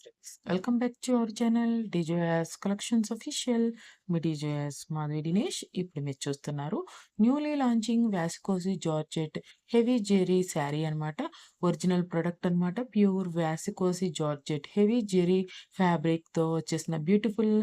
Friends welcome back to our channel డిజోయాస్ collections official మీ డిజోయాస్ మాధవి దినేష్. ఇప్పుడు మీరు చూస్తున్నారు న్యూలీ లాంచింగ్ వ్యాసికోసి జార్జెట్ హెవీ జెరీ శారీ అన్నమాట. ఒరిజినల్ ప్రొడక్ట్ అన్నమాట. ప్యూర్ వ్యాసికోసి జార్జెట్ హెవీ జెరీ ఫ్యాబ్రిక్తో వచ్చేసిన బ్యూటిఫుల్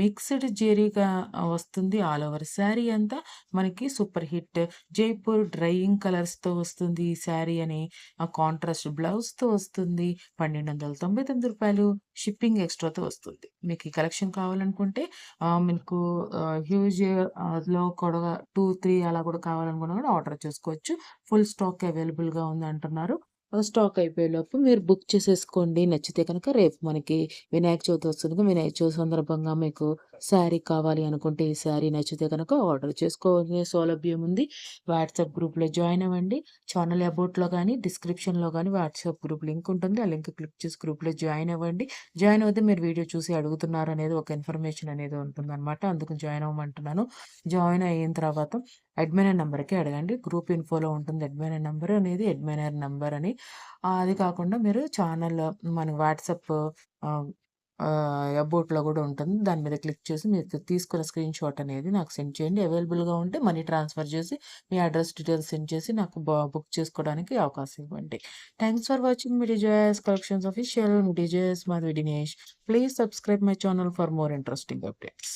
మిక్స్డ్ జెరీగా వస్తుంది ఆల్ ఓవర్ శారీ అంతా. మనకి సూపర్ హిట్ జైపూర్ డ్రైయింగ్ కలర్స్తో వస్తుంది ఈ శారీ అని ఆ కాంట్రాస్ట్ బ్లౌజ్తో వస్తుంది. పన్నెండు వందల తొంభై తొమ్మిది రూపాయలు షిప్పింగ్ ఎక్స్ట్రాతో వస్తుంది. మీకు ఈ కలెక్షన్ కావాలనుకుంటే మీకు హ్యూజ్లో కూడా టూ త్రీ అలా కూడా కావాలనుకున్నా కూడా ఆర్డర్ చేసుకోవచ్చు. ఫుల్ స్టాక్ అవైలబుల్గా ఉంది అంటున్నారు. స్టాక్ అయిపోయేలోపు మీరు బుక్ చేసేసుకోండి. నచ్చితే కనుక రేపు మనకి వినాయక చవితి వస్తుంది. వినాయక చవితి సందర్భంగా మీకు శారీ కావాలి అనుకుంటే ఈ శారీ నచ్చితే కనుక ఆర్డర్ చేసుకోవాలనే సౌలభ్యం ఉంది. వాట్సాప్ గ్రూప్లో జాయిన్ అవ్వండి. ఛానల్ అబౌట్లో కానీ డిస్క్రిప్షన్లో కానీ వాట్సాప్ గ్రూప్ లింక్ ఉంటుంది. ఆ లింక్ క్లిక్ చేసి గ్రూప్లో జాయిన్ అవ్వండి. జాయిన్ అవుతే మీరు వీడియో చూసి అడుగుతున్నారు అనేది ఒక ఇన్ఫర్మేషన్ అనేది ఉంటుంది అనమాట అందుకు జాయిన్ అవ్వమంటున్నాను. జాయిన్ అయిన తర్వాత అడ్మినర్ నెంబర్కి అడగండి. గ్రూప్ ఇన్ఫోలో ఉంటుంది అడ్మినర్ నెంబర్ అనేది అడ్మినర్ నెంబర్ అని. అది కాకుండా మీరు ఛానల్ మన వాట్సాప్ అబౌట్లో కూడా ఉంటుంది. దాని మీద క్లిక్ చేసి మీరు తీసుకున్న స్క్రీన్ షాట్ అనేది నాకు సెండ్ చేయండి. అవైలబుల్గా ఉంటే మనీ ట్రాన్స్ఫర్ చేసి మీ అడ్రస్ డీటెయిల్స్ సెండ్ చేసి నాకు బుక్ చేసుకోవడానికి అవకాశం ఇవ్వండి. థ్యాంక్స్ ఫర్ వాచింగ్ మీ డిజైస్ కలెక్షన్స్ ఆఫీషియల్ మీ deserves Madhavi Dinesh. Please subscribe my channel for more interesting updates.